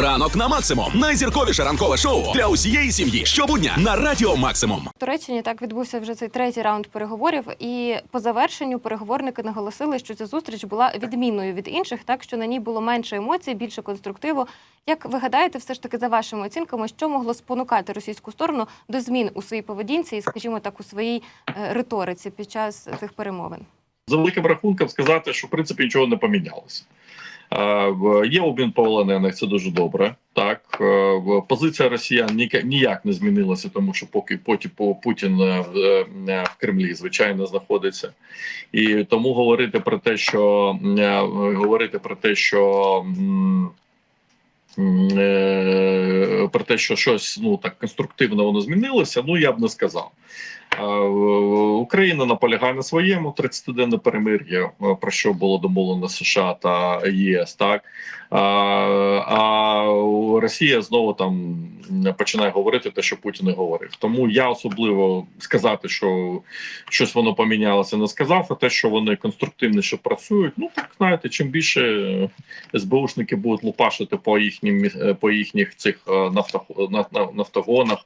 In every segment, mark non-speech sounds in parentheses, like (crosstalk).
Ранок на максимум. Найзірковіше ранкове шоу для усієї сім'ї. Щобудня на радіо Максимум. В Туреччині так відбувся вже цей третій раунд переговорів, і по завершенню переговорники наголосили, що ця зустріч була відмінною від інших, так що на ній було менше емоцій, більше конструктиву. Як ви гадаєте, все ж таки за вашими оцінками, що могло спонукати російську сторону до змін у своїй поведінці і, скажімо так, у своїй е, риториці під час цих перемовин? за великим рахунком сказати, що в принципі нічого не помінялося. Е, Є обмін полонених, це дуже добре. Так Е, позиція росіян ніяк- не змінилася, тому що поки потім Путін е, в Кремлі звичайно знаходиться, і тому говорити про те, що говорити про те, що про те, що щось ну так конструктивно воно змінилося, ну я б не сказав. Е, Україна наполягає на своєму 30-денне перемир'я, е, про що було домовлено США та ЄС. Так а, Росія знову там починає говорити те, що Путін не говорив. Тому я особливо сказати, що щось воно помінялося, не сказав. А те, що вони конструктивніше працюють, ну так знаєте, чим більше СБУшники будуть лупашити по їхнім е, по їхніх цих е, нафто, наф- наф- нафтогонах,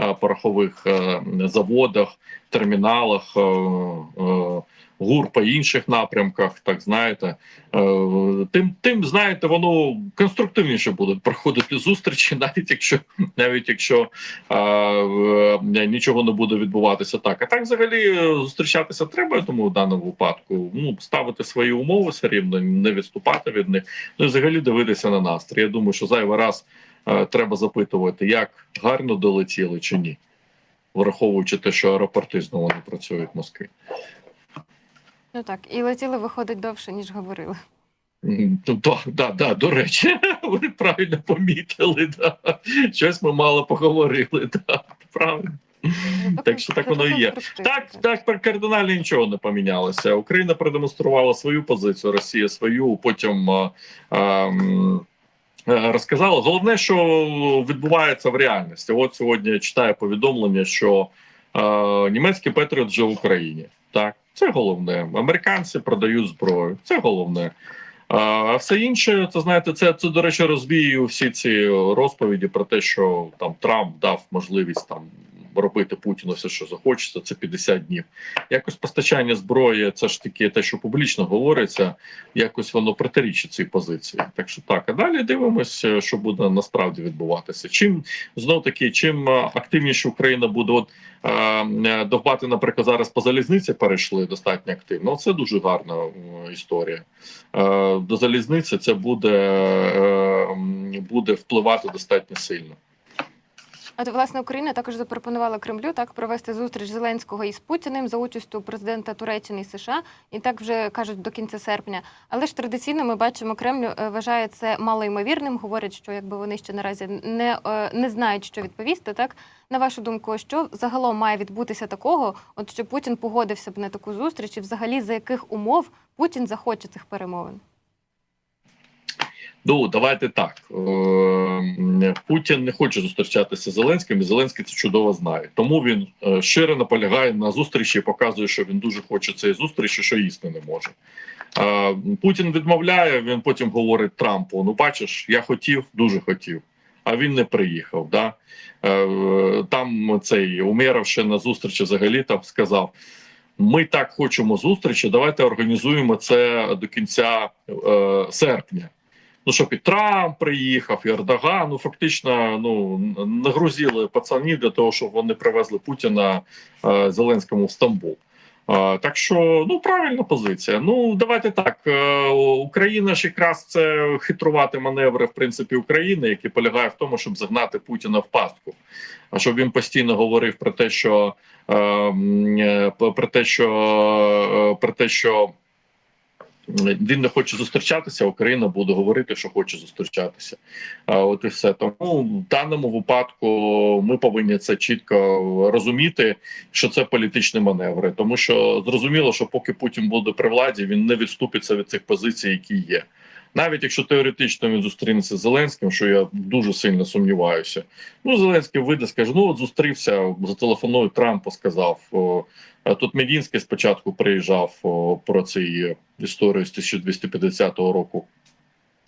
е, порохових е, заводах, терміналах, е, е, гур по інших напрямках, так знаєте, е, тим, тим знаєте, воно конструктивніше будуть проходити зустрічі, (laughs) навіть якщо навіть якщо е, нічого не буде відбуватися так. А так, взагалі, зустрічатися треба, думаю, в даному випадку. Ну, ставити свої умови все рівно, не відступати від них. Ну і взагалі дивитися на настрій. Я думаю, що зайвий раз треба запитувати, як гарно долетіли чи ні, враховуючи те, що аеропорти знову не працюють в Москві. Ну так, і летіли виходить довше, ніж говорили. Да, да, да, до речі, (laughs) ви правильно помітили. Да. Щось ми мало поговорили. Да, правильно. Так що так воно і є. Так, так, кардинально нічого не помінялося. Україна продемонструвала свою позицію, Росія свою. Потім а, а, розказала. Головне, що відбувається в реальності. От сьогодні я читаю повідомлення, що е, німецький Петріот вже в Україні. Так, це головне. Американці продають зброю. Це головне. А все інше, це знаєте, це, це до речі, розвіює всі ці розповіді про те, що там Трамп дав можливість там робити Путіну все, що захочеться. Це 50 днів. Якось постачання зброї, це ж таки те, що публічно говориться, якось воно протирічить цій позиції. Так що так, а далі дивимося, що буде насправді відбуватися. Чим знов таки, чим е, активніше Україна буде, от е, е, довбати, наприклад, зараз по залізниці перейшли достатньо активно. Це дуже гарна е, історія. Е, До залізниці це буде, е, буде впливати достатньо сильно. От, власне, Україна також запропонувала Кремлю так провести зустріч Зеленського із Путіним за участю президента Туреччини і США, і так вже кажуть до кінця серпня. Але ж традиційно ми бачимо, Кремль е, вважає це малоймовірним. Говорять, що якби вони ще наразі не, е, не знають, що відповісти. Так на вашу думку, що загалом має відбутися такого, от що Путін погодився б на таку зустріч, і взагалі за яких умов Путін захоче цих перемовин? Ну давайте так. Е, Путін не хоче зустрічатися з Зеленським, і Зеленський це чудово знає. Тому він е, щиро наполягає на зустрічі і показує, що він дуже хоче цієї зустрічі, що їсти не може. Е, Путін відмовляє. Він потім говорить Трампу: Ну, бачиш, я хотів, дуже хотів. А він не приїхав. Да? Там цей Умєров ще на зустрічі взагалі там сказав: ми так хочемо зустрічі, давайте організуємо це до кінця е, серпня. Ну, щоб і Трамп приїхав, і Ердоган, ну фактично ну нагрузили пацанів для того, щоб вони привезли Путіна е, Зеленському в Стамбул. Е, так що ну правильна позиція. Ну давайте так. Е, Україна ж якраз це хитрувати маневри в принципі України, які полягає в тому, щоб загнати Путіна в пастку. А щоб він постійно говорив про те, що е, е, про те, що е, про те, що він не хоче зустрічатися, Україна буде говорити, що хоче зустрічатися. А от і все. Тому в даному випадку ми повинні це чітко розуміти, що це політичні маневри, тому що зрозуміло, що поки Путін буде при владі, він не відступиться від цих позицій, які є. Навіть якщо теоретично він зустрінеться з Зеленським, що я дуже сильно сумніваюся. Ну Зеленський вийде, скаже: ну от зустрівся, зателефонує Трампу, сказав. О, тут Медінський спочатку приїжджав про цю історію з 1250 року.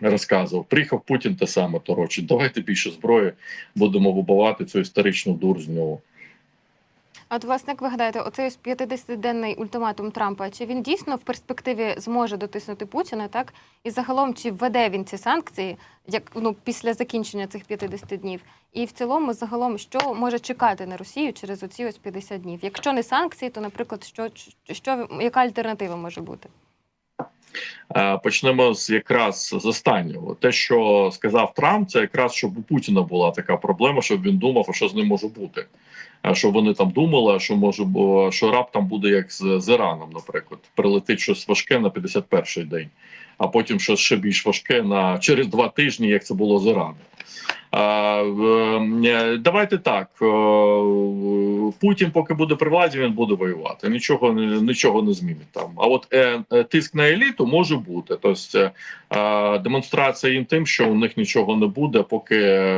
розказував. Приїхав Путін те саме торочить. Давайте більше зброї, будемо вибивати цю історичну дур з нього. А От, власне, як ви гадаєте, оцей ось 50-денний ультиматум Трампа, чи він дійсно в перспективі зможе дотиснути Путіна, так? І загалом, чи введе він ці санкції, як ну після закінчення цих 50 днів? І в цілому, загалом, що може чекати на Росію через оці ось 50 днів? Якщо не санкції, то, наприклад, що, що яка альтернатива може бути? Е, Почнемо з якраз з останнього. Те, що сказав Трамп, це якраз щоб у Путіна була така проблема, щоб він думав, що з ним може бути. А Щоб вони там думали, що може що раптом буде як з, з Іраном, наприклад, прилетить щось важке на 51-й день, а потім щось ще більш важке на через два тижні, як це було з Іраном. Е, давайте так. Путін, поки буде при владі, він буде воювати. Нічого нічого не змінить там. А от е, е, тиск на еліту може бути. Тобто демонстрація їм тим, що у них нічого не буде, поки,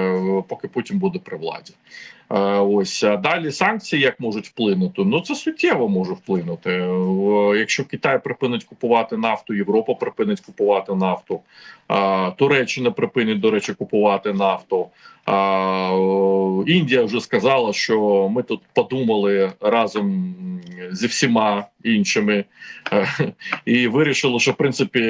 поки Путін буде при владі. Е, ось далі санкції як можуть вплинути? Ну це суттєво може вплинути. Е, Якщо Китай припинить купувати нафту, Європа припинить купувати нафту, е, Туреччина припинить, до речі, купувати нафту. Індія вже сказала, що ми тут подумали разом зі всіма іншими е, і вирішили, що в принципі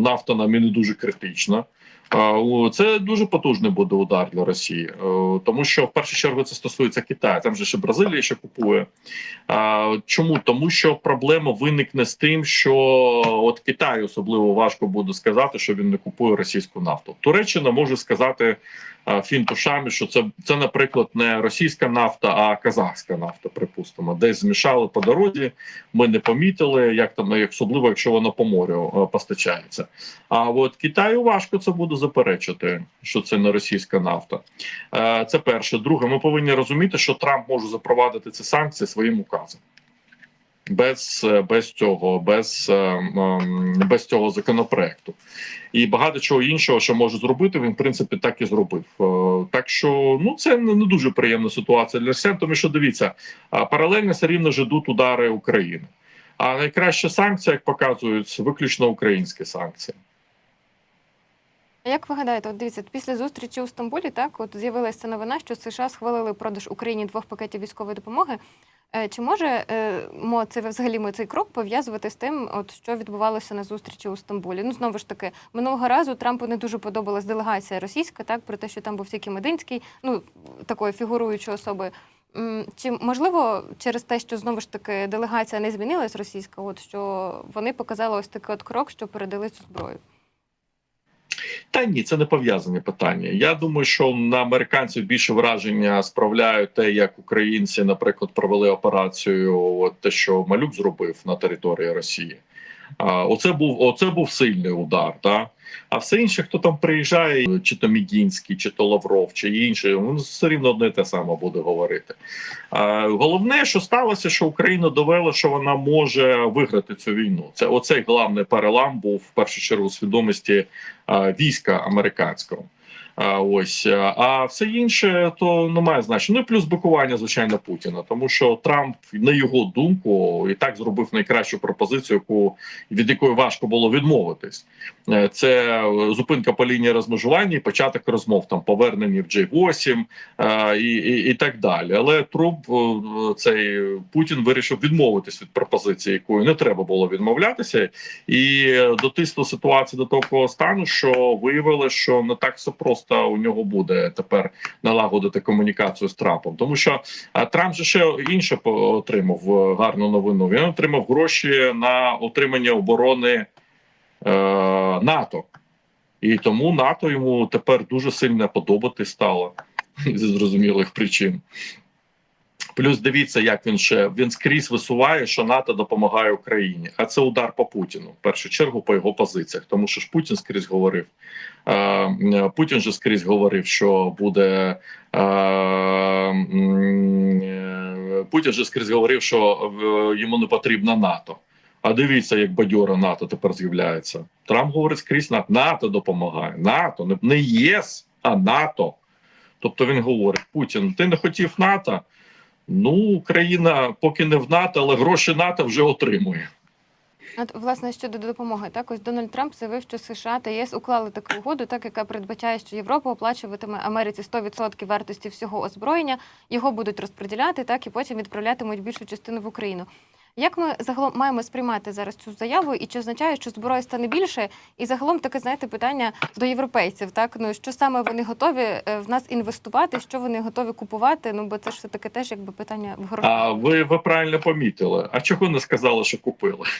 нафта нам і не дуже критична. О, Це дуже потужний буде удар для Росії, Е, тому що в першу чергу це стосується Китаю. Там же ще Бразилія ще купує. Чому? Тому що проблема виникне з тим, що от Китаю особливо важко буде сказати, що він не купує російську нафту. Туреччина може сказати фінтушами, що це, це, наприклад, не російська нафта, а казахська нафта. Припустимо, десь змішали по дорозі. Ми не помітили, як там особливо, якщо вона по морю е, постачається. А от Китаю важко це буде заперечити, що це не російська нафта. Е, Це перше. Друге, ми повинні розуміти, що Трамп може запровадити ці санкції своїм указом. Без, е, без цього, без, е, ем, без цього законопроекту, і багато чого іншого, що може зробити, він в принципі так і зробив. Е, Так що ну це не дуже приємна ситуація для росіян, тому що дивіться, паралельно все рівно ж ідуть удари України. А найкраща санкція, як показують, виключно українські санкції. Як ви гадаєте, от дивіться, після зустрічі у Стамбулі, так от з'явилася новина, що США схвалили продаж Україні двох пакетів військової допомоги. Е, Чи може е, мо це взагалі ми цей крок пов'язувати з тим, от що відбувалося на зустрічі у Стамбулі? Ну знову ж таки, минулого разу Трампу не дуже подобалась делегація російська, так про те, що там був тільки Мединський, ну такою фігуруючою особою. М, Чи можливо через те, що знову ж таки делегація не змінилась російська, от що вони показали ось такий от крок, що передали цю зброю? Та ні, це не пов'язані питання. Я думаю, що на американців більше враження справляють те, як українці, наприклад, провели операцію, от те, що Малюк зробив на території Росії. Оце був оце був сильний удар. Та? А все інше, хто там приїжджає, чи то Мідінський, чи то Лавров, чи інший, він все рівно одне те саме буде говорити. Головне, що сталося, що Україна довела, що вона може виграти цю війну. Це оцей головний перелам був в першу чергу свідомості війська американського. Ось а, а все інше то не має значення. Ну плюс бикування, звичайно, Путіна, тому що Трамп, на його думку, і так зробив найкращу пропозицію, яку від якої важко було відмовитись. Е, Це зупинка по лінії розмежування і початок розмов там повернення в J8 е, і, і, і так далі. Але Трамп е, цей Путін вирішив відмовитись від пропозиції, якою не треба було відмовлятися, і е, дотиснув ситуацію до такого стану, що виявилося, що не так все просто у нього буде тепер налагодити комунікацію з Трампом, тому що а, Трамп же ще інше отримав е, гарну новину. Він отримав гроші на отримання оборони е, НАТО, і тому НАТО йому тепер дуже сильно подобати стало (laughs) зі зрозумілих причин. Плюс дивіться, як він ще він скрізь висуває, що НАТО допомагає Україні. А це удар по Путіну. В першу чергу по його позиціях, тому що ж Путін скрізь говорив. Е, Путін же скрізь говорив, що буде е, Путін же скрізь говорив, що е, йому не потрібно НАТО. А дивіться, як бадьора НАТО тепер з'являється. Трамп говорить скрізь НАТО. НАТО допомагає. НАТО не ЄС, а НАТО. Тобто він говорить: Путін, ти не хотів НАТО. Ну, Україна поки не в НАТО, але гроші НАТО вже отримує. От, власне, щодо допомоги, так ось Дональд Трамп заявив, що США та ЄС уклали таку угоду, так яка передбачає, що Європа оплачуватиме Америці 100% вартості всього озброєння, його будуть розподіляти, так і потім відправлятимуть більшу частину в Україну. Як ми загалом маємо сприймати зараз цю заяву, і чи означає, що зброї стане більше? І загалом таке знаєте питання до європейців, так ну що саме вони готові е, в нас інвестувати, що вони готові купувати? Ну бо це ж все таки теж якби питання в грошах. А ви, ви правильно помітили. А чого не сказали, що купили? (laughs)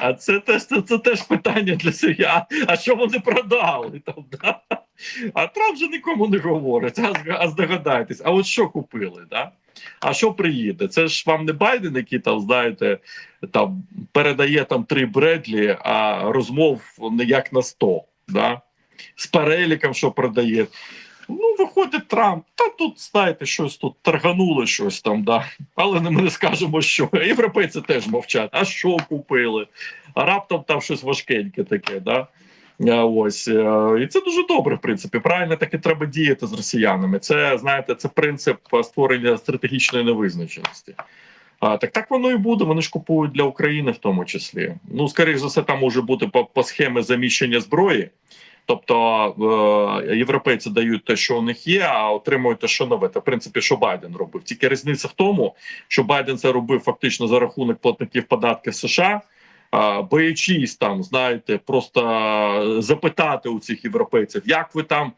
А це теж це, це теж питання для себя. А що вони продали там? Да? А Трамп же нікому не говорить. А, а здогадайтесь, а от що купили? Да? А що приїде? Це ж вам не Байден, який там, знаєте, там передає там три Бредлі, а розмов не як на 100. Да? З переліком, що продає. Ну, виходить Трамп, та тут, знаєте, щось тут торганули щось там, да. Але ми не скажемо, що. Європейці теж мовчать. А що купили? А раптом там щось важкеньке таке, да. А, Ось е, і це дуже добре, в принципі. Правильно так і треба діяти з росіянами. Це знаєте, це принцип е, створення стратегічної невизначеності. А, так так воно і буде. Вони ж купують для України в тому числі. Ну, скоріш за все, там може бути по, по схемі заміщення зброї. Тобто е, європейці дають те, що у них є, а отримують те, що нове. Це в принципі, що Байден робив. Тільки різниця в тому, що Байден це робив фактично за рахунок платників податків США, е, боячись там, знаєте, просто е, запитати у цих європейців, як ви там,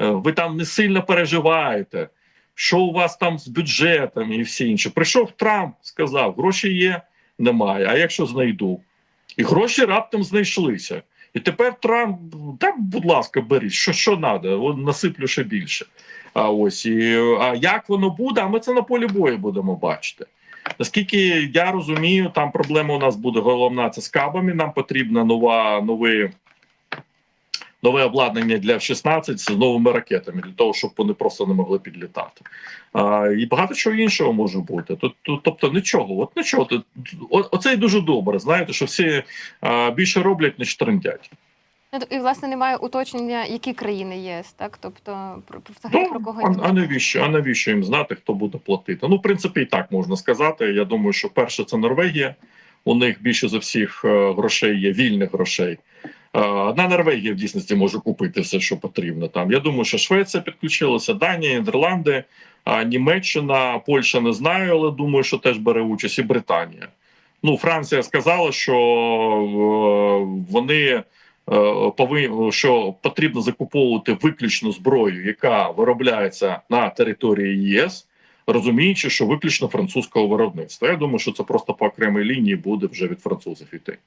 е, ви там не сильно переживаєте, що у вас там з бюджетом і всі інше. Прийшов Трамп, сказав: гроші є, немає. А якщо знайду? І гроші раптом знайшлися. І тепер Трамп, так, будь ласка, беріть, що що треба, насиплю ще більше. А ось і а як воно буде, а ми це на полі бою будемо бачити. Наскільки я розумію, там проблема у нас буде головна це з кабами. Нам потрібна нова новий. Нове обладнання для F-16 з новими ракетами для того, щоб вони просто не могли підлітати. А, і багато чого іншого може бути. Тут, тут, тобто нічого, от нічого. Тут, оце і дуже добре. Знаєте, що всі а, більше роблять, ніж трендять. Ну, І власне немає уточнення, які країни ЄС, так тобто про про- взагалі про Ну, кого а, а навіщо? А навіщо їм знати, хто буде платити? Ну, в принципі, і так можна сказати. Я думаю, що перше це Норвегія. У них більше за всіх е, грошей є вільних грошей. Е, Одна Норвегія в дійсності може купити все, що потрібно. Там я думаю, що Швеція підключилася, Данія, Нідерланди, Німеччина, Польща не знаю, але думаю, що теж бере участь і Британія. Ну, Франція сказала, що е, вони що потрібно закуповувати виключно зброю, яка виробляється на території ЄС, розуміючи, що виключно французького виробництва. Я думаю, що це просто по окремій лінії буде вже від французів іти.